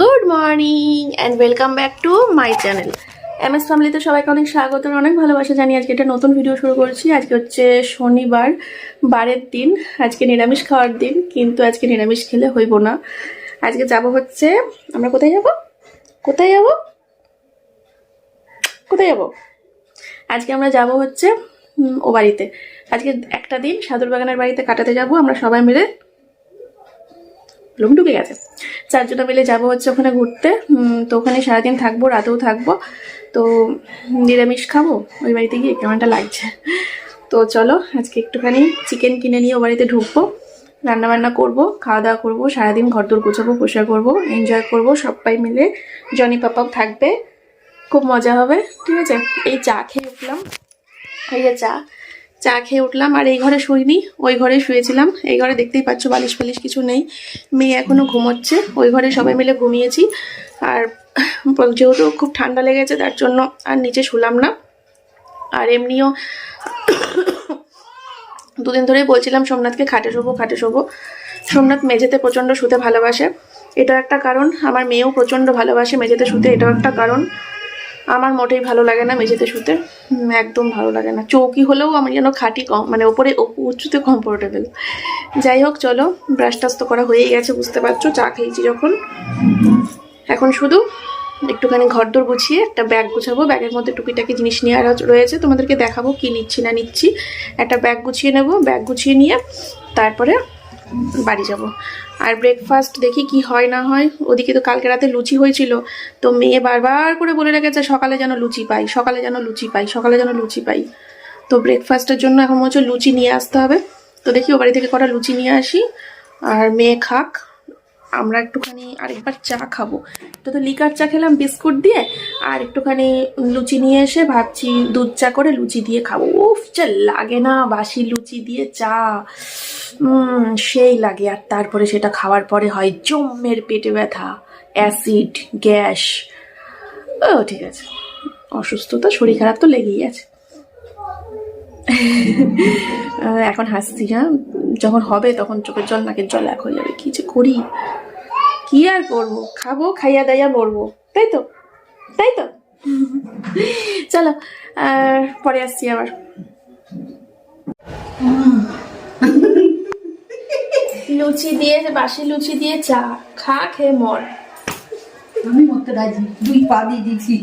Good morning and welcome back to my channel M S ফ্যামিলিতে সবাইকে অনেক স্বাগত, অনেক ভালোবাসা জানি আজকে একটা নতুন ভিডিও শুরু করছি। আজকে হচ্ছে শনিবার, বারের দিন। আজকে নিরামিষ খাওয়ার দিন, কিন্তু আজকে নিরামিষ খেলে হইব না। আজকে যাব হচ্ছে, আমরা কোথায় যাব? কোথায় যাব? কোথায় যাব? আজকে আমরা যাব হচ্ছে ও বাড়িতে। আজকে একটা দিন সাদুর বাগানের বাড়িতে কাটাতে যাব, আমরা সবাই মিলে লুম ঢুকে গেছে। চারজনে মিলে যাব হচ্ছে ওখানে ঘুরতে। তো ওখানে সারাদিন থাকব, রাতেও থাকব। তো নিরামিষ খাব, ওই বাড়িতে গিয়ে কেমনটা লাগছে। তো চলো, আজকে একটুখানি চিকেন কিনে নিয়ে ও বাড়িতে ঢুকবো। রান্না বান্না করব, খাওয়া দাওয়া করব, সারাদিন ঘর দোর গোছাবো পোষা করব এনজয় করব, সবাই মিলে। জনি পাপাও থাকবে, খুব মজা হবে, ঠিক আছে? এই চা খেয়ে উঠলাম। এই যে চা। চা খেয়ে উঠলাম। আর এই ঘরে শুইনি, ওই ঘরে শুয়েছিলাম। এই ঘরে দেখতেই পাচ্ছ বালিশ ফালিশ কিছু নেই। মেয়ে এখনও ঘুমোচ্ছে। ওই ঘরে সবাই মিলে ঘুমিয়েছি। আর যেহেতু খুব ঠান্ডা লেগেছে, তার জন্য আর নিচে শুলাম না। আর এমনিও দুদিন ধরেই বলছিলাম, সোমনাথকে খাটে শোবো খাটে শোবো। সোমনাথ মেঝেতে প্রচণ্ড শুতে ভালোবাসে। এটা একটা কারণ। আমার মেয়েও প্রচণ্ড ভালোবাসে মেঝেতে শুতে, এটাও একটা কারণ। আমার মোটেই ভালো লাগে না মেঝেতে শুতে। একদম ভালো লাগে না। চৌকি হলেও আমি যেন খাটি কম মানে ওপরে উঁচুতে কমফোর্টেবল যাই হোক, চলো ব্রাশ টাশ তো করা হয়েই গেছে, বুঝতে পারছ? চা খেয়েছি যখন। এখন শুধু একটুখানি ঘর ঘরদোর গুছিয়ে একটা ব্যাগ গুছাবো। ব্যাগের মধ্যে টুকিটাকি জিনিস নিয়ে আর রয়েছে। তোমাদেরকে দেখাবো কি নিচ্ছি, না নিচ্ছি। একটা ব্যাগ গুছিয়ে নেব। ব্যাগ গুছিয়ে নিয়ে তারপরে বাড়ি যাব। আর ব্রেকফাস্ট দেখি কি হয় না হয়। ওদিকে তো কালকে রাতে লুচি হয়েছিল। তো মেয়ে বারবার করে বলে রেখেছে, সকালে যেন লুচি পাই, সকালে যেন লুচি পাই, সকালে যেন লুচি পাই। তো ব্রেকফাস্টের জন্য এখন মনে হচ্ছে লুচি নিয়ে আসতে হবে। তো দেখি ও বাড়ি থেকে কটা লুচি নিয়ে আসি। আর মেয়ে খাক। আমরা একটুখানি আরেকবার চা খাব। তো তো লিকার চা খেলাম, বিস্কুট দিয়ে, আর একটুখানি লুচি নিয়ে এসে ভাবছি দুধ চা করে লুচি দিয়ে খাব। উফ চা লাগে না, বাসি লুচি দিয়ে চা। সেই লাগে, আর তারপরে সেটা খাওয়ার পরে হয় জম্মের পেটে ব্যথা, অ্যাসিড, গ্যাস। ও, ঠিক আছে। অসুস্থতা, শরীর খারাপ তো লেগেই আছে। এখন হাসছি হ্যাঁ? যখন হবে তখন চোখের জল, নাকের জল এক হয়ে যাবে, কি যে করি? কি আর করব খাব খাইয়া দাইয়া মরবো। তাই তো? তাই তো? চলো আর পরে আসছি আবার। লুচি দিয়ে বাসি লুচি দিয়ে চা। খা খেয়ে মর। আমি মরতে রাজি। দুই পা দিয়ে দিচ্ছি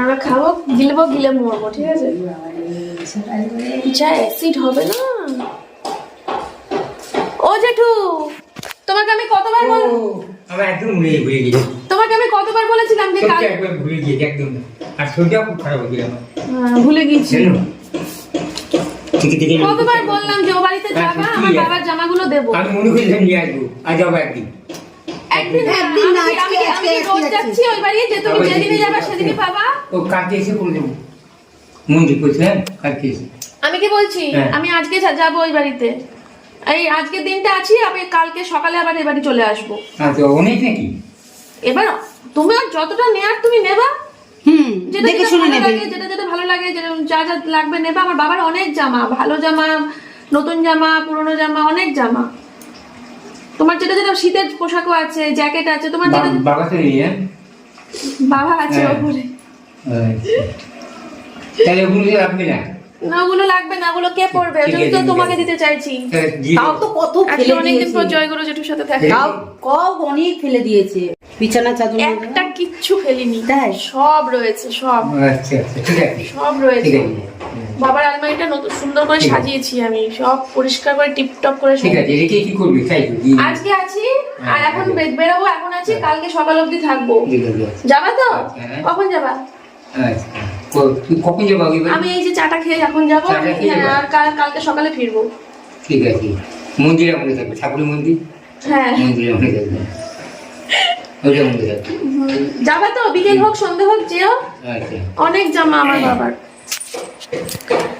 আমরা খাব গিলবো গিলে মরবো ঠিক আছে? যা অ্যাসিড হবে না ও জেঠু তোমাকে আমি কতবার বল। একদম ভুলে ভুলে গেছি তোমাকে আমি কতবার বলেছিলাম যে কাল একবার ভুলে গিয়েছি একদম। আর শরীরটাও খুব খারাপ হয়ে গেল ভুলে গেছি জানো? ঠিক ঠিক কতবার বললাম যে ও বাড়িতে যাবা আমার বাবার জামাগুলো দেবো। আমি মনে করছিলাম নিয়ে আসব আজ যাব একদিন। একদিন একদিন না, আজকে- আজকে- রোজ যাচ্ছি। ওই বাড়ি যে তুমি যেদিনে যাবা যাবা সেদিনই পাবা। ও কালকে এসে করে দেবো। মন্দির করছিলেন কালকে এসে। আমি কি বলছি? হ্যাঁ। আমি আজকে যাব ওই বাড়িতে। এই আজকের দিনটা আছি আমি কালকে সকালে আবার এই বাড়ি চলে আসব। আচ্ছা অনেক নাকি? এবার তুমি আর যতটা নেয়ার তুমি নেবা। হুম যেটা দেখে যেটা শুনে ভালো নেবে। লাগে যেটা যেটা ভালো লাগে যেটা- যা যা লাগবে নেবা। আমার বাবার অনেক জামা ভালো জামা নতুন জামা পুরনো জামা অনেক জামা। তোমার যেটা যেটা শীতের পোশাকও আছে জ্যাকেট আছে তোমার যেটা বাবা তো নিয়ে বাবা আছে হ্যাঁ। ওপরে। তাহলে ওগুলো দিয়ে না? না ওগুলো লাগবে না ওগুলো কে পড়বে? ওই তো তোমাকে দিতে চাইছি। তাও তো কত ফেলে অনেকদিন পর জয়গুরু জেঠুর সাথে থাকে তাও কব অনেক ফেলে দিয়েছে। বিছানা চাদর একটা কিচ্ছু ফেলিনি। তাই? সব রয়েছে সব। আচ্ছা আচ্ছা ঠিক আছে। সব রয়েছে। বাবার আলমারিটা নতুন সুন্দর করে সাজিয়েছি আমি। সব পরিষ্কার করে টিপটপ করে ঠিক আছে রেখে কি করবি? তাই। আজকে আছি আর হ্যাঁ, এখন হ্যাঁ। বেরোবো এখন আছি কালকে সকাল অবধি থাকব। আচ্ছা। যাবা তো? হ্যাঁ। কখন যাবা? আচ্ছা কখন যাব আমি এই যে চাটা খেয়ে এখন যাব। হ্যাঁ? আর কাল কালকে সকালে ফিরবো। ঠিক আছে মন্দিরে মনে থাকবে ঠাকুরের মন্দির? হ্যাঁ। মন্দিরে মনে থাকবে। ওইটা মনে থাকবে। হুম, যাবা তো বিকেল হোক সন্ধে হোক যেও। আচ্ছা। অনেক জামা আমার বাবার।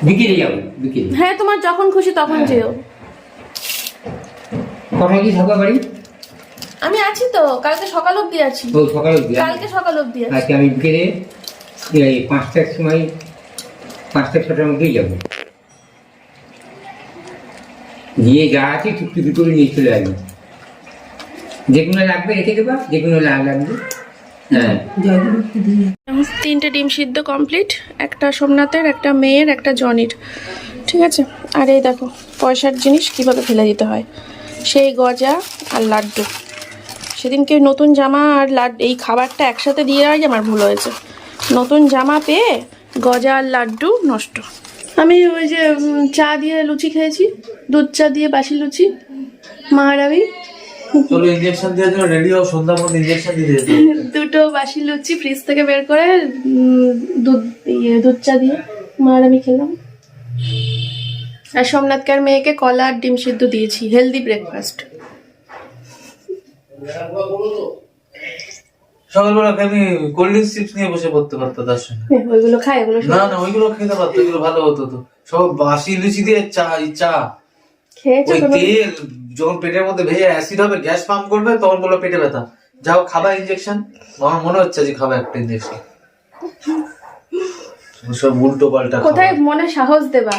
বিকেলে যাব বিকেলে। হ্যাঁ তোমার যখন খুশি তখন হ্যাঁ। যেও। কখন কি থাকবা বাড়ি? আমি আছি তো কালকে সকাল অবধি আছি। কালকে সকাল অবধি আছি। আমি বিকেলে পাঁচটার সময় পাঁচটা ছটার মধ্যেই গিয়ে যা আছে করে নিয়ে চলে আসব। যেগুলো লাগবে রেখে দেবা যেগুলো লাগবে। হ্যাঁ। তিনটে ডিম সিদ্ধ কমপ্লিট, একটা সোমনাথের, একটা মেয়ের, একটা জনির। ঠিক আছে? আর এই দেখো, পয়সার জিনিস কীভাবে ফেলে দিতে হয়। সেই গজা আর লাড্ডু। সেদিনকে নতুন জামা আর লাড, এই খাবারটা একসাথে দিয়ে আজ আমার ভুল হয়েছে। নতুন জামা পেয়ে গজা আর লাড্ডু নষ্ট। আমি ওই যে চা দিয়ে লুচি খেয়েছি দুধ চা দিয়ে বাসি লুচি মা আমি চলো ইঞ্জেকশন দেওয়ার জন্য রেডি হও সন্ধ্যা পর্যন্ত ইঞ্জেকশন দিতে দুটো বাসি লুচি ফ্রিজ থেকে বের করে দুধ ইয়ে দুধ চা দিয়ে মা আর আমি খেলাম। আর সোমনাথকার মেয়েকে কলা আর ডিম সিদ্ধ দিয়েছি হেলদি ব্রেকফাস্ট সকালবেলা আমি কোল্ড ড্রিঙ্কস চিপস নিয়ে বসে পড়তে পারতো তার সঙ্গে? ওইগুলো খাই ওগুলো না না ওইগুলো খেতে পারতো ওইগুলো ভালো হতো তো। সব বাসি লুচি দিয়ে চা চা। খেয়েছো ওই তেল যখন পেটের মধ্যে ভেজে অ্যাসিড হবে গ্যাস পাম্প করবে তখন বলো পেটে ব্যথা। যাও খাবা আমার মনে হচ্ছে যে খাবা একটা ইঞ্জেকশন সব উল্টো পাল্টা কোথায় মনে সাহস দেবা?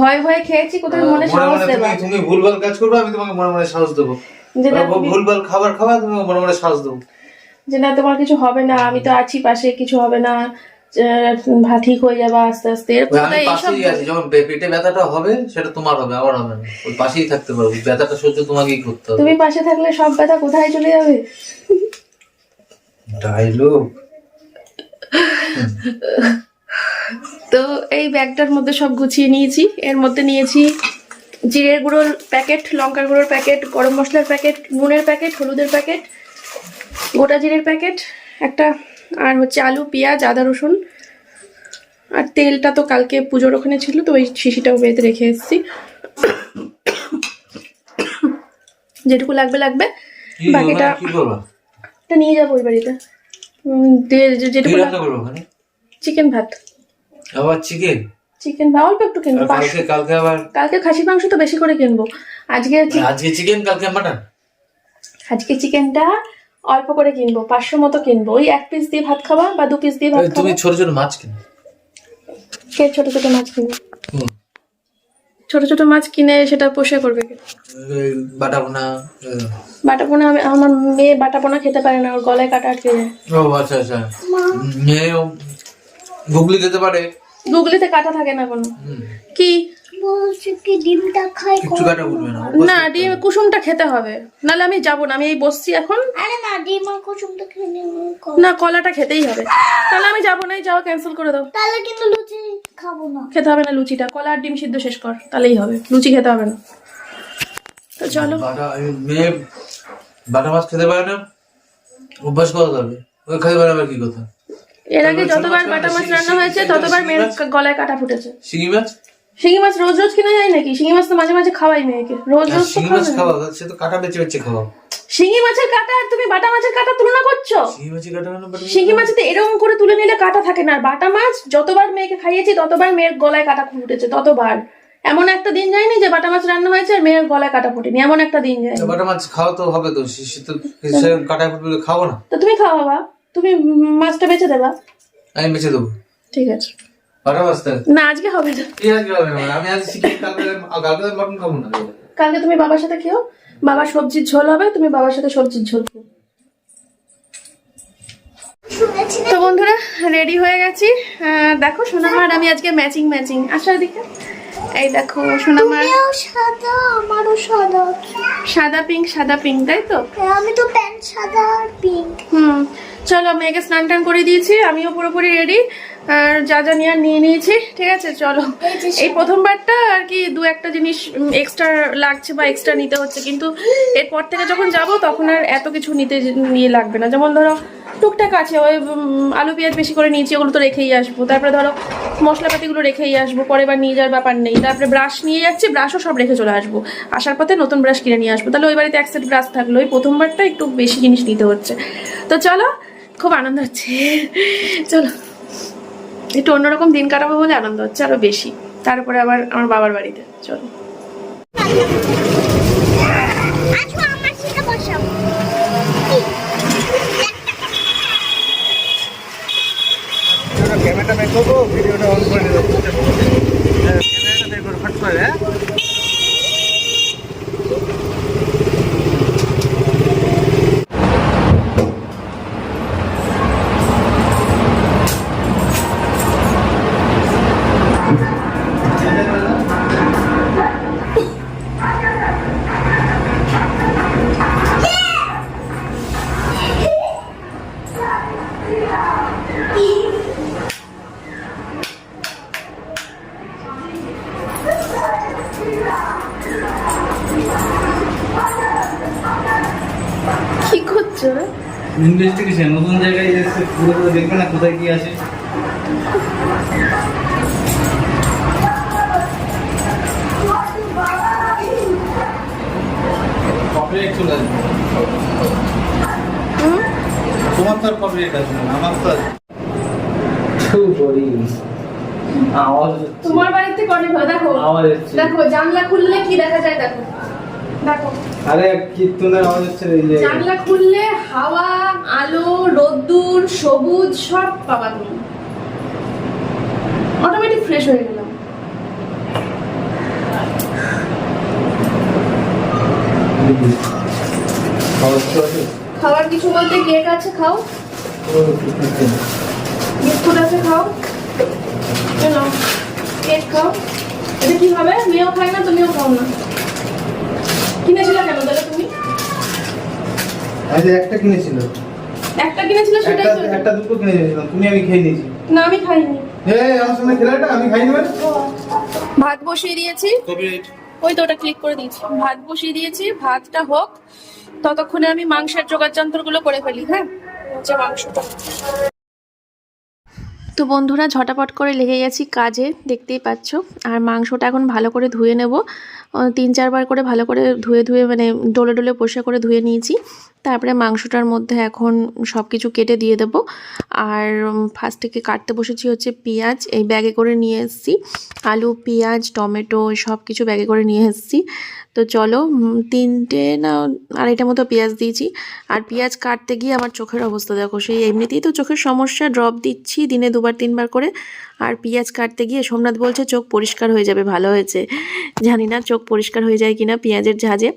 ভয় ভয় খেয়েছি কোথায় মনে সাহস দেবা? তুমি ভুলভাল কাজ করবে আমি তোমাকে মনে মনে সাহস দেবো। ভুলভাল খাবার খাবা তুমি মনে মনে সাহস দেবো। যে না তোমার কিছু হবে না আমি তো আছি পাশে কিছু হবে না আহ, ভা- ঠিক হয়ে যাবে আস্তে আস্তে যখন পেটে ব্যথাটা হবে সেটা তোমার হবে আমার হবে না। ওই পাশেই থাকতে পারব ব্যথাটা সহ্য তোমাকেই করতে হবে। তুমি পাশে থাকলে সব ব্যথা কোথায় চলে যাবে? ডায়লগ। তো এই ব্যাগটার মধ্যে সব গুছিয়ে নিয়েছি এর মধ্যে নিয়েছি জিরের গুঁড়োর প্যাকেট লঙ্কার গুঁড়োর প্যাকেট গরম মশলার প্যাকেট নুনের প্যাকেট হলুদের প্যাকেট গোটা জিরের প্যাকেট একটা আর হচ্ছে আলু পেঁয়াজ আদা রসুন আর তেলটা তো কালকে পুজোর ওখানে ছিল তো ওই শিশিটাও বেঁধে রেখে এসেছি। যেটুকু লাগবে লাগবে। বাকিটা নিয়ে যাব ওই বাড়িতে। যেটুকু চিকেন ভাত। আবার চিকেন? চিকেন ভাত অল্প একটু কিনবো। কালকে কালকে আবার কালকে খাসি মাংস তো বেশি করে কিনবো। আজকে আজকে চিকেন কালকে মাটন? আজকে চিকেনটা অল্প করে কিনবো পাঁচশো মতো কিনবো। ওই এক পিস দিয়ে ভাত খাবা বা দু পিস দিয়ে ভাত তুমি ছোট ছোট মাছ কিনো। কে ছোট ছোট মাছ কিনবো। ছোট ছোট মাছ কিনে সেটা পোষে করবে কে? এই বাটা পোনা বাটা পোনা আমি- আমার মেয়ে বাটা পোনা খেতে পারে না ওর গলায় কাটা আটকে যায়। ও আচ্ছা আচ্ছা। মেয়েও গুগলি খেতে পারে। গুগলিতে কাটা থাকে না কোনো। কি? বলছি কি ডিমটা খাই কিচ্ছু কাটা বলবে না না ডিম কুসুমটা খেতে হবে। নাহলে আমি যাব না আমি এই বসছি এখন। আরে না ডিম আর কুসুমটা খেয়ে না কলাটা খেতেই হবে। তাহলে আমি যাব না এই যাওয়া ক্যান্সেল করে দাও। তাহলে কিন্তু লুচি খাব না। খেতে হবে না লুচিটা কলা আর ডিম সিদ্ধ শেষ কর তাহলেই হবে। লুচি খেতে হবে না। তো চলো। বাটা মেয়ে বাটা মাছ খেতে পারে না অভ্যাস করাতে হবে ওই খেতে পারে আবার কি কথা? এর আগে যতবার বাটা মাছ রান্না হয়েছে ততবার মেয়ের গলায় কাটা ফুটেছে। শিঙি মাছ? শিঙি মাছ রোজ রোজ কিনা যায় নাকি? শিঙি মাছ তো মাঝে মাঝে খাওয়াই মেয়েকে। রোজ রোজ তো শিঙি মাছ খাওয়াবে খাওয়া সে তো কাটা বেছে বেছে খাওয়া। শিঙি মাছের কাটা আর তুমি বাটা মাছের কাটা তুলনা করছ? শিঙি মাছের কাটা কেন বাটা শিঙি মাছেতে এরকম করে তুলে নিলে কাটা থাকে না। আর বাটা মাছ যতবার মেয়েকে খাইয়েছি ততবার মেয়ের গলায় কাটা ফুটেছে ততবার। এমন একটা দিন যায়নি যে বাটা মাছ রান্না হয়েছে আর মেয়ের গলায় কাটা ফুটেনি। এমন একটা দিন যায়নি। বাটা মাছ খাওয়া তো হবে তো সে তো সে কাটায় ফুটবে খাব না। তো তুমি খাওয়া তুমি মাছটা বেঁচে দেবা। আমি বেছে দেবো। ঠিক আছে। মাছ তো না আজকে হবে না। আজকে হবে না আমি আজ শিখি কালকে কালকে মটন খাব না। কালকে তুমি বাবার সাথে খেও। বাবার সবজির ঝোল হবে তুমি বাবার সাথে সবজির ঝোল খেও। তো বন্ধুরা রেডি হয়ে গেছি। আহ, দেখো সোনামার আমি আজকে ম্যাচিং ম্যাচিং আসো এদিকে। এই দেখো সোনামার। সাদা আমারও সাদা। সাদা পিঙ্ক সাদা পিঙ্ক তাই তো? হ্যাঁ, আমি তো প্যান্ট সাদা আর পিঙ্ক হুম। চলো মেয়েকে স্নান টান করে দিয়েছি আমিও পুরোপুরি রেডি আর যা যা নিয়ে নিয়ে নিয়েছি ঠিক আছে? চলো। এই প্রথমবারটা আর কি দু একটা জিনিস এক্সট্রা লাগছে বা এক্সট্রা নিতে হচ্ছে। কিন্তু এরপর থেকে যখন যাব তখন আর এত কিছু নিতে নিয়ে লাগবে না। যেমন ধরো টুকটাক আছে ওই আলু পেঁয়াজ বেশি করে নিয়েছি ওগুলো তো রেখেই আসব। তারপরে ধরো মশলাপাতিগুলো রেখেই আসব পরে বার নিয়ে যাওয়ার ব্যাপার নেই। তারপরে ব্রাশ নিয়ে যাচ্ছি ব্রাশও সব রেখে চলে আসব। আসার পথে নতুন ব্রাশ কিনে নিয়ে আসব। তাহলে ওই বাড়িতে এক সেট ব্রাশ থাকল। ওই প্রথমবারটা একটু বেশি জিনিস নিতে হচ্ছে। তো চলো খুব আনন্দ হচ্ছে। চলো একটু অন্যরকম দিন কাটাবো বলে আনন্দ হচ্ছে আরও বেশি। তারপরে আবার আমার বাবার বাড়িতে চলো। ক্যামেরাটা বের করব ভিডিওটা অন করে দেবো ক্যামেরাটা বের করে ফট করে হ্যাঁ? ইনভেস্টিগেশন নতুন জায়গায় এসে পুরো দেখবে না কোথায় কি আছে। তোমার আমার তো আওয়াজ বাড়িতে ভালো দেখো আওয়াজ দেখো জানলা খুললে কি দেখা যায়? দেখো দেখো। আরে কীর্তনের আওয়াজ হচ্ছে এই যে। জানলা খুললে হাওয়া আলো রোদ্দুর সবুজ সব পাবা তুমি। অটোমেটিক ফ্রেশ হয়ে গেলাম। তো কিছু বলতে কেক আছে খাও। বিস্কুট আছে খাও। চলো কেক খাও। এটা কি হবে? মেয়েও খায় না তুমিও খাও না। কিনেছিল কেন তাহলে তুমি? যে একটা কিনেছিল। একটা কিনেছিল সেটাই একটা দুটো তুমি আমি খেয়ে নিয়েছি। না আমি খাইনি। এই আমার সঙ্গে খেলাটা আমি খাইনি মানে? ভাত বসিয়ে দিয়েছি। ওই তো ওটা ক্লিক করে দিয়েছি। ভাত বসিয়ে দিয়েছি ভাতটা হোক ততক্ষণে আমি মাংসের জোগাড় যন্ত্রগুলো করে ফেলি হ্যাঁ? তো বন্ধুরা, ঝটাপট করে লেগে গেছি কাজে, দেখতেই পাচ্ছ। আর মাংসটা এখন ভালো করে ধুয়ে নেব। তিন চারবার করে ভালো করে ধুয়ে ধুয়ে মানে ডোলে ডোলে পরিষ্কার করে ধুয়ে নিয়েছি। তারপরে মাংসটার মধ্যে এখন সব কিছু কেটে দিয়ে দেব। আর ফার্স্ট থেকে কাটতে বসেছি হচ্ছে পেঁয়াজ, এই ব্যাগে করে নিয়ে এসেছি। আলু, পেঁয়াজ, টমেটো সব কিছু ব্যাগে করে নিয়ে এসেছি। তো চলো তিনটে না আড়াইটা মতো পেঁয়াজ দিয়েছি। আর পেঁয়াজ কাটতে গিয়ে আমার চোখের অবস্থা দেখো, সেই এমনিতেই তো চোখের সমস্যা ড্রপ দিচ্ছি দিনে দুবার, তিনবার করে। আর পেঁয়াজ কাটতে গিয়ে সোমনাথ বলছে, চোখ পরিষ্কার হয়ে যাবে, ভালো হয়েছে। জানি না চোখ পরিষ্কার হয়ে যায় কিনা পেঁয়াজের ঝাঁজে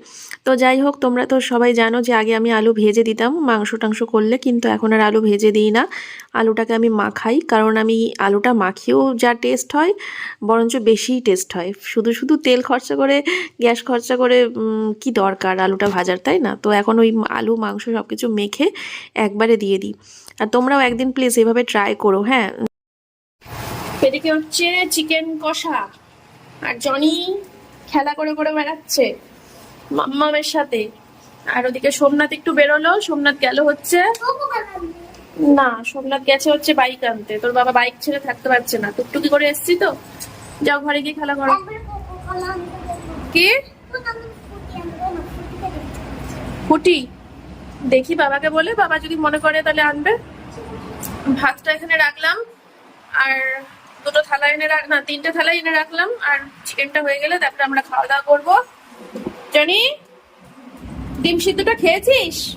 তো যাই হোক, তোমরা তো সবাই জানো যে আগে আমি আলু ভেজে দিতাম, মাংস টাংস করলে, কিন্তু এখন আর আলু ভেজে দিই না। আলুটাকে আমি মাখাই, কারণ আমি আলুটা মাখিয়েও যা টেস্ট হয়, বরঞ্চ বেশিই টেস্ট হয়। শুধু শুধু তেল খরচা করে, গ্যাস খরচা করে কি দরকার আলুটা ভাজার, তাই না? তো এখন ওই আলু, মাংস সব কিছু মেখে একবারে দিয়ে দিই। আর তোমরাও একদিন প্লিজ এভাবে ট্রাই করো হ্যাঁ? এদিকে হচ্ছে চিকেন কষা। আর জনি খেলা করে করে বেড়াচ্ছে মাম্মামের সাথে। আর ওদিকে সোমনাথ একটু বেরোলো, সোমনাথ গেল হচ্ছে না, সোমনাথ গেছে হচ্ছে বাইক আনতে। তোর বাবা বাইক ছেড়ে থাকতে পারছে না। টুকটুকি করে এসছি তো? যাও ঘরে গিয়ে খেলা করো। কি? ফুটি। দেখি বাবাকে বলে, বাবা যদি মনে করে তাহলে আনবে। ভাতটা এখানে রাখলাম। আর দুটো থালা এনে রাখ না, তিনটে থালা এনে রাখলাম, আর চিকেনটা হয়ে গেলে তারপরে আমরা খাওয়া দাওয়া করব। জানি, ডিম সিদ্ধটা খেয়েছিস?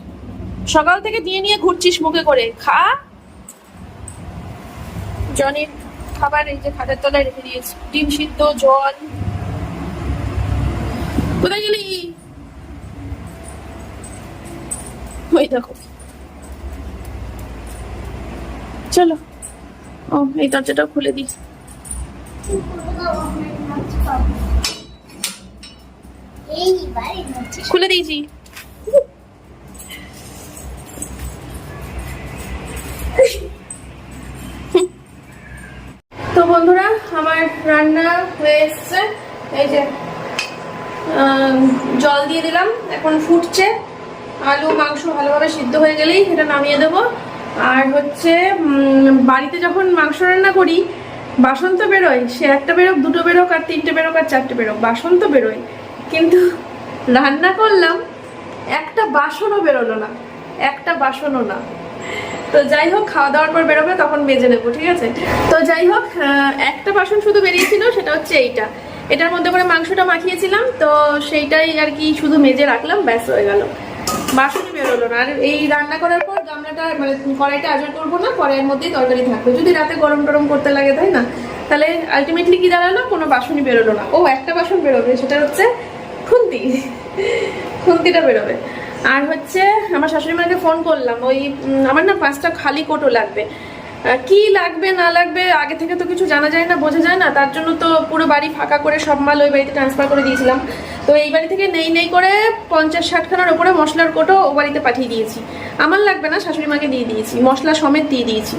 সকাল থেকে দিয়ে নিয়ে ঘুরছিস মুখে করে। খা। জনির খাবার এই যে খাটের তলায় রেখে দিয়েছি। ডিম সিদ্ধ, জল। কোথায় গেলি? ওই দেখো। চলো। ও, এই খুলে দিই। খুলে দিয়েছি তো বন্ধুরা, আমার রান্না হয়ে এসছে। এই যে জল দিয়ে দিলাম, এখন ফুটছে। আলু, মাংস ভালোভাবে সিদ্ধ হয়ে গেলেই এটা নামিয়ে দেবো। আর হচ্ছে বাড়িতে যখন মাংস রান্না করি বাসন তো বেরোয়, সে একটা বেরোক, দুটো বেরোক, আর তিনটে বেরোক, আর চারটে বেরোক বাসন তো বেরোয়। কিন্তু রান্না করলাম, একটা বাসনও বেরোলো না, একটা বাসনও না। তো যাই হোক, খাওয়া দাওয়ার পর বেরোবে, তখন মেজে নেব, ঠিক আছে? তো যাই হোক একটা বাসন শুধু বেরিয়েছিল, সেটা হচ্ছে এইটা। এটার মধ্যে করে মাংসটা মাখিয়েছিলাম, তো সেইটাই আর কি শুধু মেজে রাখলাম, ব্যাস হয়ে গেল। বাসনই বেরোলো না। আর এই রান্না করার পর গামলাটা মানে কড়াইটা আজর করব না, কড়াইয়ের মধ্যেই তরকারি থাকবে। যদি রাতে গরম টরম করতে লাগে, তাই না? তাহলে আলটিমেটলি কি দাঁড়াল? কোনো বাসনই বেরোলো না। ও, একটা বাসন বেরোবে, সেটা হচ্ছে খুন্তি। খুন্তিটা বেরোবে। আর হচ্ছে, আমার শাশুড়ি মাকে ফোন করলাম, ওই আমার না পাঁচটা খালি কোটো লাগবে। কি লাগবে, না লাগবে, আগে থেকে তো কিছু জানা যায় না, বোঝা যায় না। তার জন্য তো পুরো বাড়ি ফাঁকা করে সব মাল ওই বাড়িতে ট্রান্সফার করে দিয়েছিলাম। তো এই বাড়ি থেকে নেই নেই করে পঞ্চাশ ষাটখানার ওপরে মশলার কোটো ও বাড়িতে পাঠিয়ে দিয়েছি। আমার লাগবে না, শাশুড়ি মাকে দিয়ে দিয়েছি, মশলা সমেত দিয়ে দিয়েছি।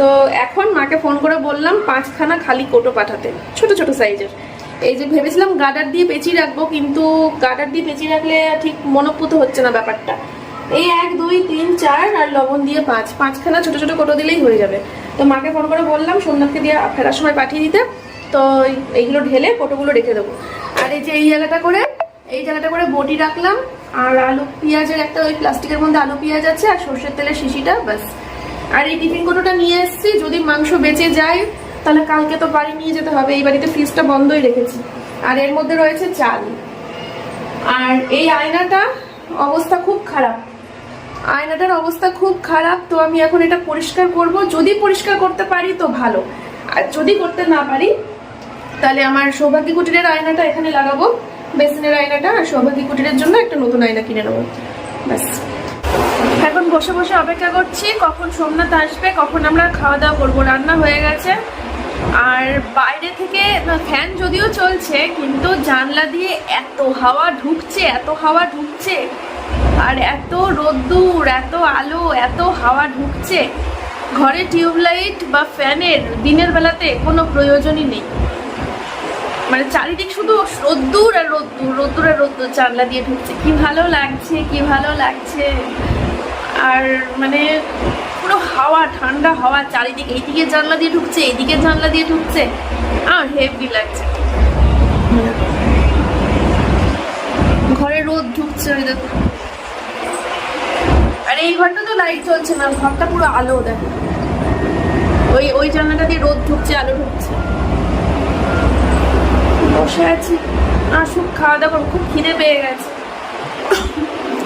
তো এখন মাকে ফোন করে বললাম পাঁচখানা খালি কোটো পাঠাতে, ছোট ছোট সাইজের এই যে ভেবেছিলাম গার্ডার দিয়ে পেঁচিয়ে রাখব, কিন্তু গার্ডার দিয়ে পেঁচিয়ে রাখলে ঠিক মনোপুত হচ্ছে না ব্যাপারটা। এই এক, দুই, তিন, চার আর লবণ দিয়ে পাঁচ। পাঁচখানা ছোট ছোট কোটো দিলেই হয়ে যাবে। তো মাকে ফোন করে বললাম, সোমনাথকে দিয়ে ফেরার সময় পাঠিয়ে দিতে। তো এই- এইগুলো ঢেলে কোটোগুলো রেখে দেবো। আর এই যে এই জায়গাটা করে, এই জায়গাটা করে বটি রাখলাম। আর আলু পেঁয়াজের একটা ওই প্লাস্টিকের মধ্যে আলু পেঁয়াজ আছে আর সর্ষের তেলের শিশিটা, ব্যাস। আর এই টিফিন কোটোটা নিয়ে এসেছি। যদি মাংস বেঁচে যায়, তাহলে কালকে তো বাড়ি নিয়ে যেতে হবে। এই বাড়িতে ফ্রিজটা বন্ধই রেখেছি। আর এর মধ্যে রয়েছে চাল। আর এই আয়নাটা অবস্থা খুব খারাপ। আয়নাটার অবস্থা খুব খারাপ, তো আমি এখন এটা পরিষ্কার করব। যদি পরিষ্কার করতে পারি তো ভালো। আর যদি করতে না পারি, তাহলে আমার সৌভাগ্য কুটিরের আয়নাটা এখানে লাগাবো, বেসিনের আয়নাটা, আর সৌভাগ্য কুটিরের জন্য একটা নতুন আয়না কিনে নেব। ব্যাস। এখন বসে বসে অপেক্ষা করছি, কখন সোমনাথ আসবে, কখন আমরা খাওয়া দাওয়া করব। রান্না হয়ে গেছে। আর বাইরে থেকে ফ্যান যদিও চলছে, কিন্তু জানলা দিয়ে এত হাওয়া ঢুকছে, এত হাওয়া ঢুকছে আর এত রোদ্দুর, এত আলো, এত হাওয়া ঢুকছে। ঘরে টিউবলাইট বা ফ্যানের দিনের বেলাতে কোনো প্রয়োজনই নেই। মানে চারিদিক শুধু রোদ্দুর আর রোদ্দুর রোদ্দুর আর রোদ্দুর জানলা দিয়ে ঢুকছে। কি ভালো লাগছে, কি ভালো লাগছে। আর মানে পুরো হাওয়া, ঠান্ডা হাওয়া চারিদিক। এইদিকে জানলা দিয়ে ঢুকছে, এইদিকে জানলা দিয়ে ঢুকছে। আর হেভি লাগছে। ঘরে রোদ ঢুকছে ওই দেখো। আর এই ঘরটা তো লাইট জ্বলছে না ঘরটা পুরো আলো, দেখো। ওই ওই জানলাটা দিয়ে রোদ ঢুকছে, আলো ঢুকছে। বসে আছি। আসুক, খাওয়া দাওয়া করব খুব খিদে পেয়ে গেছে।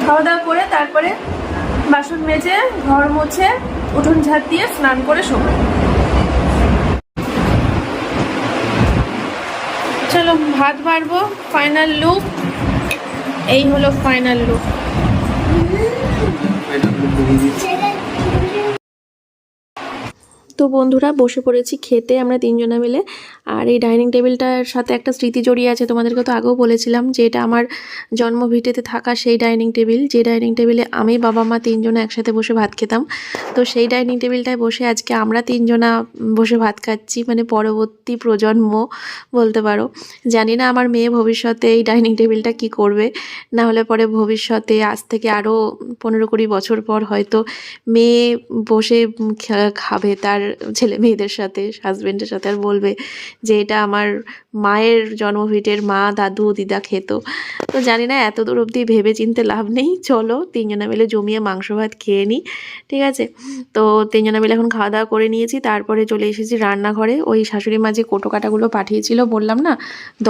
খাওয়া দাওয়া করে তারপরে বাসন মেজে, ঘর মুছে, উঠোন ঝাড় দিয়ে স্নান করে শোবো। চলো, ভাত বাড়বো ফাইনাল লুক এই হলো ফাইনাল লুক বন্ধুরা, বসে পড়েছি খেতে আমরা তিনজনা মিলে। আর এই ডাইনিং টেবিলটার সাথে একটা স্মৃতি জড়িয়ে আছে, তোমাদেরকে তো আগেও বলেছিলাম যে এটা আমার জন্মভিটেতে থাকা সেই ডাইনিং টেবিল। যে ডাইনিং টেবিলে আমি, বাবা, মা তিনজনা একসাথে বসে ভাত খেতাম। তো সেই ডাইনিং টেবিলটায় বসে আজকে আমরা তিনজনা বসে ভাত খাচ্ছি মানে পরবর্তী প্রজন্ম বলতে পারো। জানি না আমার মেয়ে ভবিষ্যতে এই ডাইনিং টেবিলটা কি করবে, না হলে পরে ভবিষ্যতে আজ থেকে আরও পনেরো কুড়ি বছর পর হয়তো মেয়ে বসে খাবে, তার ছেলে মেয়েদের সাথে হাজবেন্ডের সাথে আর বলবে যে এটা আমার মায়ের জন্মভিটের মা, দাদু, দিদা খেত। তো জানি না এত দূর অবধি ভেবে চিনতে লাভ নেই। চলো, তিনজনা মিলে জমিয়ে মাংস ভাত খেয়ে নিই ঠিক আছে? তো তিনজনা মিলে এখন খাওয়া দাওয়া করে নিয়েছি। তারপরে চলে এসেছি রান্নাঘরে। ওই শাশুড়ি মা যে কোটো কাটাগুলো পাঠিয়েছিল, বললাম না,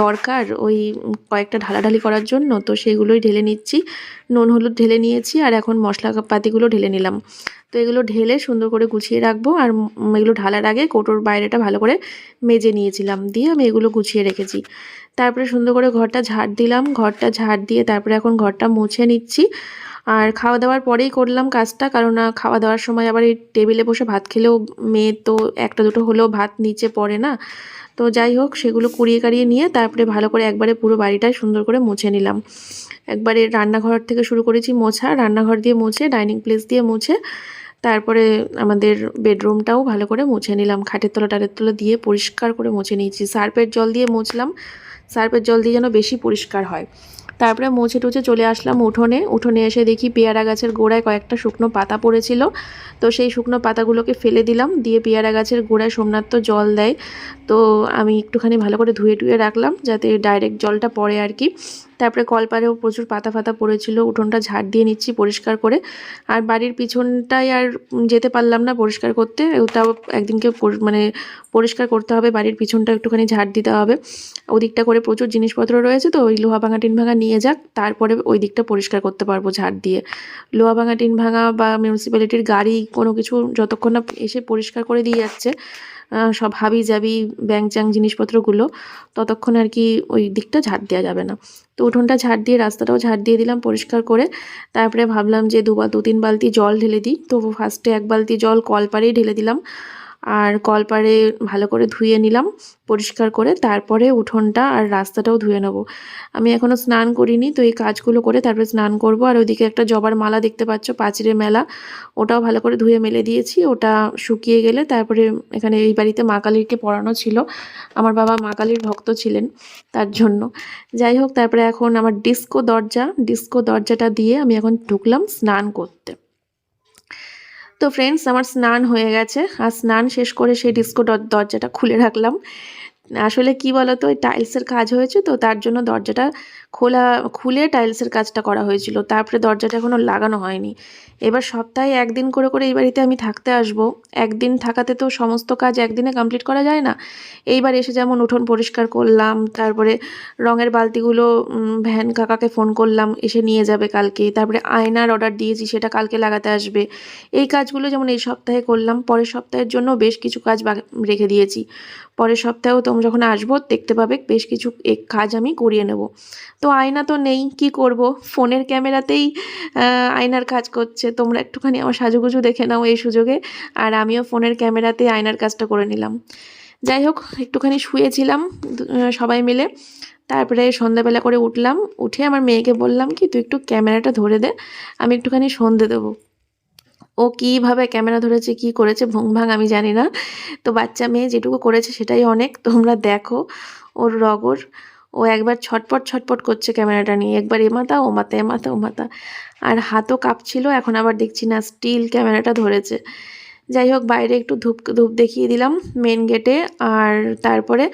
দরকার ওই কয়েকটা ঢালাঢালি করার জন্য, তো সেগুলোই ঢেলে নিচ্ছি। নুন, হলুদ ঢেলে নিয়েছি আর এখন মশলা পাতিগুলো ঢেলে নিলাম। তো এগুলো ঢেলে সুন্দর করে গুছিয়ে রাখব আর এগুলো ঢালার আগে কোটোর বাইরেটা ভালো করে মেজে নিয়েছিলাম দিয়ে আমি এগুলো গুছিয়ে রেখেছি। তারপরে সুন্দর করে ঘরটা ঝাড় দিলাম, ঘরটা ঝাড় দিয়ে তারপরে এখন ঘরটা মুছে নিচ্ছি। আর খাওয়া দাওয়ার পরেই করলাম কাজটা কারণ খাওয়া দাওয়ার সময় আবার এই টেবিলে বসে ভাত খেলেও মেয়ে তো একটা দুটো হলেও ভাত নিচে পড়ে না। তো যাই হোক, সেগুলো কুড়িয়ে কাড়িয়ে নিয়ে তারপরে ভালো করে একবারে পুরো বাড়িটাই সুন্দর করে মুছে নিলাম। একবারে রান্নাঘর থেকে শুরু করেছি মোছা, রান্নাঘর দিয়ে মুছে, ডাইনিং প্লেস দিয়ে মুছে, তারপরে আমাদের বেডরুমটাও ভালো করে মুছে নিলাম। খাটের তলা, টাটের তলা দিয়ে পরিষ্কার করে মুছে নিয়েছি। সার্পের জল দিয়ে মুছলাম। সার্পের জল দিয়ে যেন বেশি পরিষ্কার হয়। তারপরে মুছে টুছে চলে আসলাম উঠোনে। উঠোনে এসে দেখি পেয়ারা গাছের গোড়ায় কয়েকটা শুকনো পাতা পড়েছিল। তো সেই শুকনো পাতাগুলোকে ফেলে দিলাম। দিয়ে পেয়ারা গাছের গোড়ায় সোমনাথ তো জল দেয়। তো আমি একটুখানি ভালো করে ধুয়ে টুয়ে রাখলাম যাতে ডাইরেক্ট জলটা পড়ে আর কি। তারপরে কলপারেও প্রচুর পাতা ফাতা পড়েছিল, উঠোনটা ঝাড় দিয়ে নিচ্ছি পরিষ্কার করে। আর বাড়ির পিছনটায় আর যেতে পারলাম না পরিষ্কার করতে ওটাও একদিনকে মানে পরিষ্কার করতে হবে, বাড়ির পিছনটা একটুখানি ঝাড় দিতে হবে। ওদিকটা করে প্রচুর জিনিসপত্র রয়েছে তো ওই লোহা ভাঙা টিন ভাঙা নিয়ে যাক, তারপরে ওই দিকটা পরিষ্কার করতে পারব ঝাড় দিয়ে। লোহা ভাঙা টিন ভাঙা বা মিউনিসিপ্যালিটির গাড়ি কোনো কিছু যতক্ষণ না এসে পরিষ্কার করে দিয়ে যাচ্ছে সব হাবি যাবি ব্যাং চ্যাং জিনিসপত্রগুলো, ততক্ষণ আর কি ওই দিকটা ঝাড় দেওয়া যাবে না। তো উঠোনটা ঝাড় দিয়ে, রাস্তাটাও ঝাড় দিয়ে দিলাম পরিষ্কার করে। তারপরে ভাবলাম যে দুবার দু তিন বালতি জল ঢেলে দিই। তো ফার্স্টে এক বালতি জল কল পাড়েই ঢেলে দিলাম। আর কলপারে ভালো করে ধুয়ে নিলাম, পরিষ্কার করে, তারপরে উঠোনটা আর রাস্তাটাও ধুয়ে নেব। আমি এখনও স্নান করিনি, তো এই কাজগুলো করে তারপরে স্নান করব। আর ওইদিকে একটা জবার মালা দেখতে পাচ্ছ, পাঁচিরের মেলা। ওটাও ভালো করে ধুয়ে মেলে দিয়েছি, ওটা শুকিয়ে গেলে তারপরে এখানে এই বাড়িতে মা কালীরকে পড়ানো ছিল। আমার বাবা মা কালীর ভক্ত ছিলেন তার জন্য। যাই হোক, তারপরে এখন আমার ডিস্কো দরজা, ডিস্কো দরজাটা দিয়ে আমি এখন ঢুকলাম স্নান করতে। তো ফ্রেন্ডস আমার স্নান হয়ে গেছে। আর স্নান শেষ করে সেই ডিস্কো দর- দরজাটা খুলে রাখলাম। আসলে কি বলতো ওই টাইলসের কাজ হয়েছে তো, তার জন্য দরজাটা খোলা, খুলে টাইলসের কাজটা করা হয়েছিল। তারপরে দরজাটা এখনও লাগানো হয়নি। এবার সপ্তাহে একদিন করে করে এই বাড়িতে আমি থাকতে আসব। একদিন থাকাতে তো সমস্ত কাজ একদিনে কমপ্লিট করা যায় না। এইবার এসে যেমন উঠোন পরিষ্কার করলাম, তারপরে রঙের বালতিগুলো ভ্যান কাকাকে ফোন করলাম, এসে নিয়ে যাবে কালকে। তারপরে আয়নার অর্ডার দিয়েছি, সেটা কালকে লাগাতে আসবে। এই কাজগুলো যেমন এই সপ্তাহে করলাম, পরের সপ্তাহের জন্য বেশ কিছু কাজ রেখে দিয়েছি। পরের সপ্তাহেও তোমরা যখন আসব, দেখতে পাবে বেশ কিছু কাজ আমি করিয়ে নেব। তো আয়না তো নেই, কি করব? ফোনের ক্যামেরাতেই আয়নার কাজ করছে। তোমরা একটুখানি আমার সাজুগুজু দেখে নাও এই সুযোগে। আর আমিও ফোনের ক্যামেরাতে আয়নার কাজটা করে নিলাম। যাই হোক, একটুখানি শুয়েছিলাম সবাই মিলে। তারপরে সন্ধ্যাবেলা করে উঠলাম, উঠে আমার মেয়েকে বললাম কি, তুই একটু ক্যামেরাটা ধরে দে, আমি একটুখানি সন্ধে দেবো। ও কীভাবে ক্যামেরা ধরেছে, কি করেছে, ভুং ভাং আমি জানি না। তো বাচ্চা মেয়ে যেটুকু করেছে সেটাই অনেক, তোমরা দেখো ওর রগর। ও একবার ছটপট ছটপট করছে ক্যামেরাটা নিয়ে, একবার এ মাথা, ও মাথা, এ মাথা, ও মাথা। আর হাতও কাঁপছিল, এখন আবার দেখছি না স্টিল ক্যামেরাটা ধরেছে। যাই হোক, বাইরে একটু ধূপ ধূপ দেখিয়ে দিলাম মেন গেটে আর তারপরে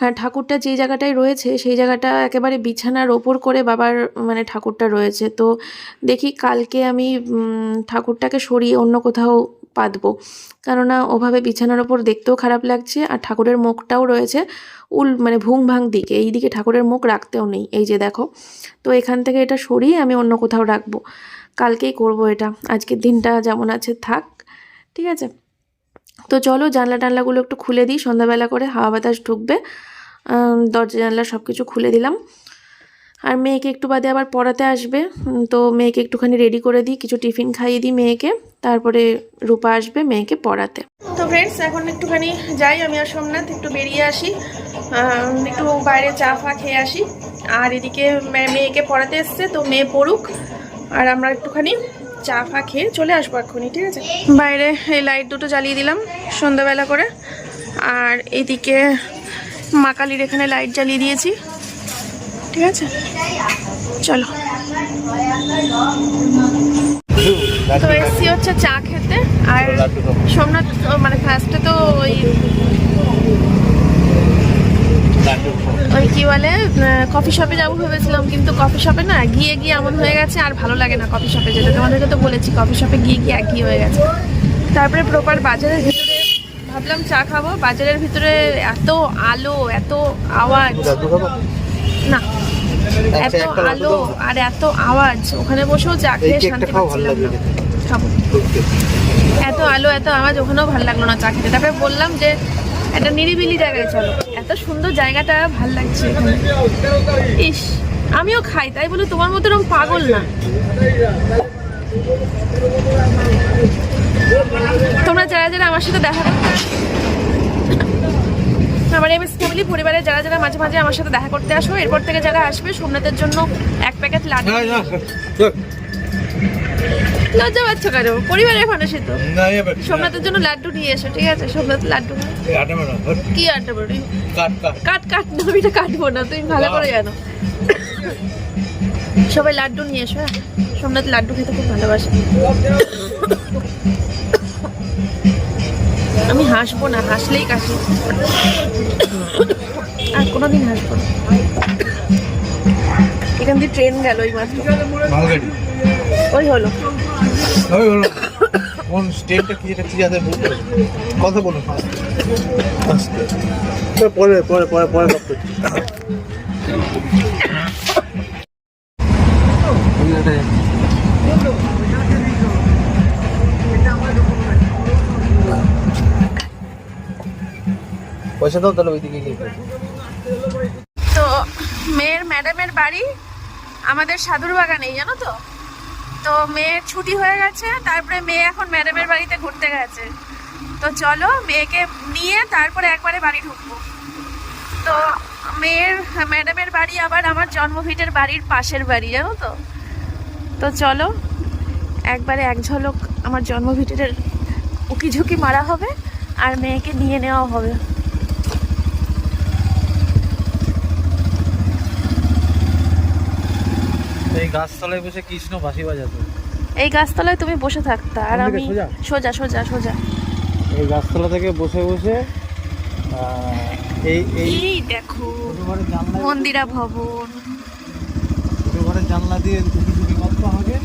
হ্যাঁ ঠাকুরটা যে জায়গাটায় রয়েছে, সেই জায়গাটা একেবারে বিছানার ওপর করে বাবার মানে ঠাকুরটা রয়েছে। তো দেখি কালকে আমি ঠাকুরটাকে সরিয়ে অন্য কোথাও পাতবো। কেননা ওভাবে বিছানার ওপর দেখতেও খারাপ লাগছে আর ঠাকুরের মুখটাও রয়েছে উল মানে ভুং ভাং দিকে। এই দিকে ঠাকুরের মুখ রাখতেও নেই। এই যে দেখো, তো এখান থেকে এটা সরিয়ে আমি অন্য কোথাও রাখব। কালকেই করব এটা। আজকের দিনটা যেমন আছে থাক, ঠিক আছে? তো চলো জানলা টানলাগুলো একটু খুলে দিই। সন্ধ্যাবেলা করে হাওয়া বাতাস ঢুকবে। দরজা জানলা সব কিছু খুলে দিলাম। আর মেয়েকে একটু বাদে আবার পড়াতে আসবে। তো মেয়েকে একটুখানি রেডি করে দিই, কিছু টিফিন খাইয়ে দিই মেয়েকে। তারপরে রূপা আসবে মেয়েকে পড়াতে। তো ফ্রেন্ডস এখন একটুখানি যাই আমি আর সোমনাথ, একটু বেরিয়ে আসি। একটু বাইরে চা ফা খেয়ে আসি। আর এদিকে মেয়েকে পড়াতে এসছে, তো মেয়ে পড়ুক। আর আমরা একটুখানি চা ফা খেয়ে চলে আসব এক্ষুনি, ঠিক আছে? বাইরে এই লাইট দুটো জ্বালিয়ে দিলাম সন্ধ্যাবেলা করে। আর এদিকে মা কালীর এখানে লাইট জ্বালিয়ে দিয়েছি। ঠিক আছে? চলো। তো এসছি হচ্ছে চা খেতে আর সোমনাথ ও মানে ফার্স্টে তো ওই ওই কি বলে কফি শপে যাব ভেবেছিলাম কিন্তু কফি শপে না গিয়ে গিয়ে এমন হয়ে গেছে আর ভালো লাগে না কফি শপে যেতে। তোমাদেরকে তো বলেছি কফি শপে গিয়ে গিয়ে একই হয়ে গেছে। তারপরে প্রপার বাজারের ভিতরে ভাবলাম চা খাব। বাজারের ভিতরে এত আলো এত আওয়াজ। না এত আলো আর এত আওয়াজ। ওখানে বসেও চা খেয়ে শান্তি পাচ্ছিলাম না। খাব। এত আলো এত আওয়াজ ওখানেও ভালো লাগল না চা খেতে। তারপরে বললাম যে একটা নিরিবিলি জায়গায় চলো। এত সুন্দর জায়গাটা ভালো লাগছে ইস আমিও খাই তাই বলে তোমার মতো এরকম পাগল না। তোমরা যারা যারা আমার সাথে দেখা আমার এমএস ফ্যামিলি পরিবারের যারা যারা মাঝে মাঝে আমার সাথে দেখা করতে আসো এরপর থেকে যারা আসবে সোমনাথের জন্য এক প্যাকেট লাড্ডু। লজ্জা পাচ্ছ কেন? পরিবারের মানুষই তো। সোমনাথের জন্য লাড্ডু নিয়ে এসো ঠিক আছে? সোমনাথ লাড্ডু। কি আড্ডা বলি কাট কাট। না আমি এটা কাটবো না তুমি ভালো করে জানো। সবাই লাড্ডু নিয়ে এসো হ্যাঁ? সোমনাথ লাড্ডু খেতে খুব ভালোবাসে। আমি হাসবো না হাসলেই কাশি। আর কোনোদিন হাসবো না। এখান দিয়ে ট্রেন গেল ওই মাত্র। ওই হলো। কোন স্টেটটা কি এটা কি যাতে বলতে কথা বলুন। আস্তে পরে পরে পরে পরে পয়সা দাও, তাহলে ওইদিকে গিয়ে তো মেয়ের ম্যাডামের বাড়ি আমাদের সাধুর বাগানেই, জানো তো? তো মেয়ের ছুটি হয়ে গেছে, তারপরে মেয়ে এখন ম্যাডামের বাড়িতে ঘুরতে গেছে। তো চলো মেয়েকে নিয়ে তারপরে একবারে বাড়ি ঢুকবো। তো মেয়ের, ম্যাডামের বাড়ি আবার আমার জন্মভিটের বাড়ির পাশের বাড়ি, জানো তো? তো চলো, একবারে এক ঝলক আমার জন্মভিটের উকি ঝুঁকি মারা হবে, আর মেয়েকে নিয়ে নেওয়া হবে। এই গাছতলায় বসে কৃষ্ণ বাঁশি বাজাতো। এই গাছতলায় তুমি বসে থাকতা আর আমি সোজা? সোজা সোজা সোজা। এই গাছতলা থেকে বসে বসে এই এই দেখো মন্দিরা ভবন। ঘরের জানলা দিয়ে আমাকে।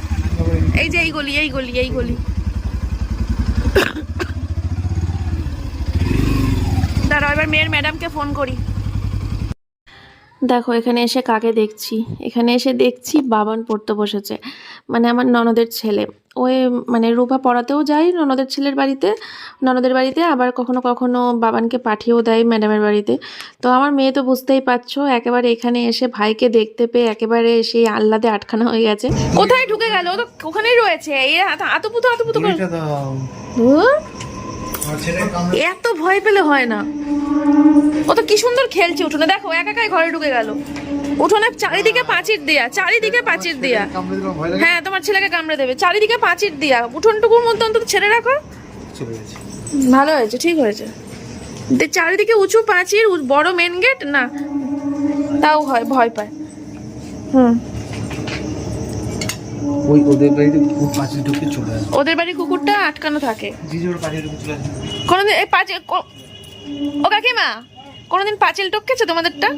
এই যে এই গলি এই গলি এই গলি। দাঁড়াও এবার মেয়ের ম্যাডামকে ফোন করি। দেখো এখানে এসে কাকে দেখছি? এখানে এসে দেখছি বাবান পড়তে বসেছে মানে আমার ননদের ছেলে। ওই মানে রূপা পড়াতেও যায় ননদের ছেলের বাড়িতে ননদের বাড়িতে আবার কখনো কখনো বাবানকে পাঠিয়েও দেয় ম্যাডামের বাড়িতে। তো আমার মেয়ে তো বুঝতেই পারছ একেবারে এখানে এসে ভাইকে দেখতে পেয়ে একেবারে সেই আহ্লাদে আটখানা হয়ে গেছে। কোথায় ঢুকে গেল? ও তো ওখানেই রয়েছে। এই আতুপুতো আতুপুতো করে এত ভয় পেলে হয় না। ও তো কি সুন্দর খেলছে উঠোনে। দেখো, একা একাই ঘরে ঢুকে গেল। উঠোনে চারিদিকে পাঁচির দেয়া, চারিদিকে পাঁচির দেয়া। হ্যাঁ তোমার ছেলেকে কামড়ে দেবে। চারিদিকে পাঁচির দেয়া। উঠোনটুকুর মধ্যে অন্তত ছেড়ে রাখো। ভালো হয়েছে, ঠিক হয়েছে। চারিদিকে উঁচু পাঁচির, বড় মেন গেট না, তাও হয়, ভয় পায়। হুম। ওই ওদের বাড়িতে খুব পাঁচিল ঢুকে চলে আসে। ওদের বাড়ি কুকুরটা আটকানো থাকে। জিজোর পাঁচিল ঢুকে চলে আসে। কোনোদিন এই পাঁচিল কো- ও কাকিমা কোনোদিন পাঁচিল টপকেছে তোমাদেরটা।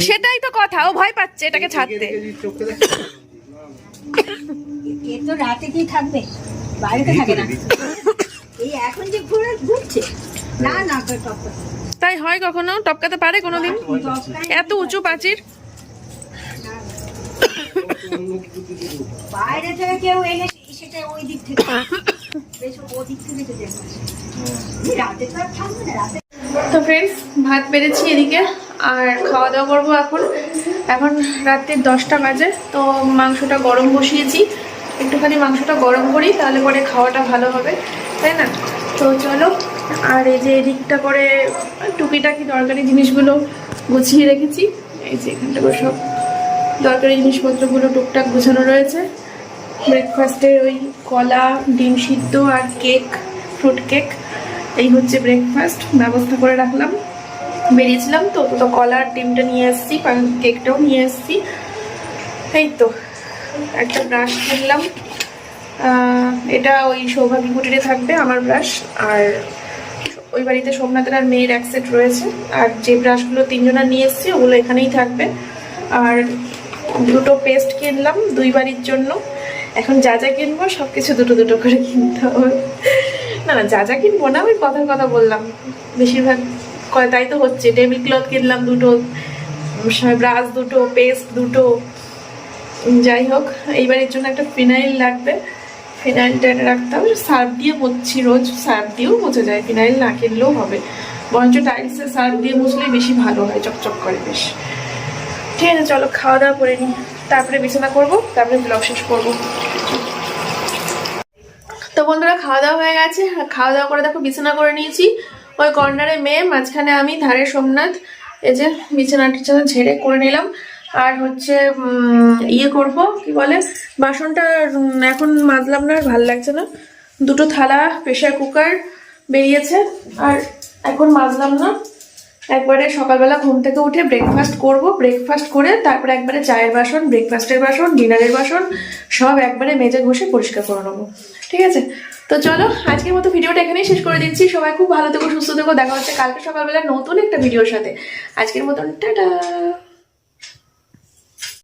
সেটাই তো কথা ও ভয় পাচ্ছে এটাকে ছাড়তে। চোখে এ তো রাতে কি থাকবে বাড়িতে থাকে না। এই এখন যে ঘুরে ঘুরছে না করে। তাই হয় কখনো টপকাতে পারে কোনোদিন? এত উঁচু প্রাচীর বাইরে থেকে কেউ এলে সেটা ওই দিক থেকে। রাতে তো আর ফ্রেন্ডস ভাত পেরেছি এদিকে, আর খাওয়া দাওয়া করব এখন। এখন রাত্রির দশটা বাজে, তো মাংসটা গরম বসিয়েছি। একটুখানি মাংসটা গরম করি, তাহলে পরে খাওয়াটা ভালো হবে, তাই না? তো চলো, আর এই যে এদিকটা করে টুকিটাকি দরকারি জিনিসগুলো গুছিয়ে রেখেছি। এই যে এখানটা করে সব দরকারি জিনিসপত্রগুলো টুকটাক গুছানো রয়েছে। ব্রেকফাস্টে ওই কলা, ডিম সিদ্ধ আর কেক ফ্রুট কেক এই হচ্ছে ব্রেকফাস্ট ব্যবস্থা করে রাখলাম। বেরিয়েছিলাম তো তো কলার ডিমটা নিয়ে এসেছি কেকটাও নিয়ে এসেছি। এই তো, একটা ব্রাশ কিনলাম। এটা ওই সৌভাগ্য কুটিরে থাকবে আমার ব্রাশ আর ওই বাড়িতে সোমনাথের আর মেয়ের এক সেট রয়েছে। আর যে ব্রাশগুলো তিনজনা নিয়ে এসেছি, ওগুলো এখানেই থাকবে। আর দুটো পেস্ট কিনলাম, দুই বাড়ির জন্য। এখন যা যা কিনবো সব কিছু দুটো দুটো করে কিনতে হবে। না না, যা যা কিনবো না, ওই কথার কথা বললাম। বেশিরভাগ তাই তো হচ্ছে টেবিল ক্লথ কিনলাম দুটো ব্রাশ দুটো পেস্ট দুটো। যাই হোক এইবারের জন্য একটা ফিনাইল লাগবে। ফিনাইলটা রাখতে হবে, সার্ফ দিয়ে মুছছি রোজ, সার্ফ দিয়েও মুছে যায়, ফিনাইল না কিনলেও হবে। বরঞ্চ টাইলসে সার্ফ দিয়ে মুছলে বেশি ভালো হয়, চকচক করে বেশ। ঠিক আছে, চলো খাওয়া দাওয়া করে নিই। তারপরে বিছানা করব, তারপরে ব্লগ শেষ করব। তো বন্ধুরা, খাওয়া দাওয়া হয়ে গেছে। খাওয়া দাওয়া করে দেখো, বিছানা করে নিয়েছি। ওই কর্নারে মেয়ে, মাঝখানে আমি, ধারে সোমনাথ। এই যে বিছানা টিছানা ঝেড়ে করে নিলাম। আর হচ্ছে ইয়ে করব, কি বলে, বাসনটা এখন মাজলাম না, আর ভালো লাগছে না। দুটো থালা প্রেশার কুকার বেরিয়েছে। আর এখন মাজলাম না। একবারে সকালবেলা ঘুম থেকে উঠে ব্রেকফাস্ট করব ব্রেকফাস্ট করে তারপরে একবারে চায়ের বাসন ব্রেকফাস্টের বাসন ডিনারের বাসন, সব একবারে মেজে ঘষে পরিষ্কার করে নেব। ঠিক আছে? তো চলো, আজকের মতো ভিডিওটা এখানেই শেষ করে দিচ্ছি। সবাই খুব ভালো থেকো, সুস্থ থেকো। দেখা হচ্ছে কালকে সকালবেলা নতুন একটা ভিডিওর সাথে। আজকের মতন, টাটা!